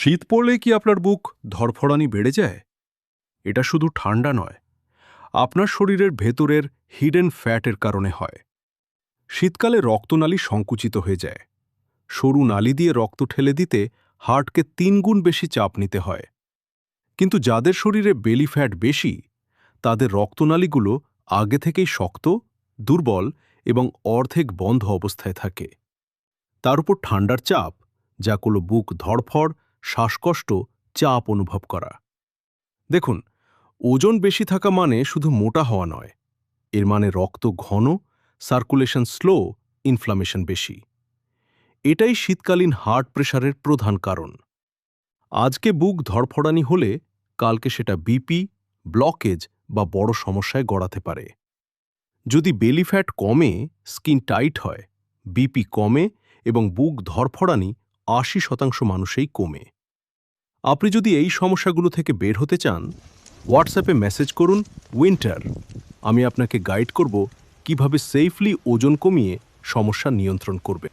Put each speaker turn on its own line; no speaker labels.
শীত পড়লে কি আপনার বুক ধরফড়ানি বেড়ে যায়? এটা শুধু ঠান্ডা নয়, আপনার শরীরের ভেতরের হিডেন ফ্যাটের কারণে হয়। শীতকালে রক্তনালী সংকুচিত হয়ে যায়। সরু নালী দিয়ে রক্ত ঠেলে দিতে হার্টকে তিনগুণ বেশি চাপ নিতে হয়। কিন্তু যাদের শরীরে বেলি ফ্যাট বেশি, তাদের রক্তনালীগুলো আগে থেকেই শক্ত, দুর্বল এবং অর্ধেক বন্ধ অবস্থায় থাকে। তার উপর ঠান্ডার চাপ, যা কোনো বুক ধড়ফড় শ্বাসকষ্ট, চাপ অনুভব করা। দেখুন, ওজন বেশি থাকা মানে শুধু মোটা হওয়া নয়, এর মানে রক্ত ঘন সার্কুলেশন স্লো ইনফ্লামেশন বেশি। এটাই শীতকালীন হার্ট প্রেশারের প্রধান কারণ। আজকে বুক ধড়ফড়ানি হলে কালকে সেটা বিপি ব্লকেজ বা বড় সমস্যায় গড়াতে পারে। যদি বেলি ফ্যাট কমে স্কিন টাইট হয়, বিপি কমে এবং বুক ধরফড়ানি আশি শতাংশ মানুষেই কমে। আপনি যদি এই সমস্যাগুলো থেকে বের হতে চান হোয়াটসঅ্যাপে মেসেজ করুন উইন্টার আমি আপনাকে গাইড করব কীভাবে সেফলি ওজন কমিয়ে সমস্যা নিয়ন্ত্রণ করবে।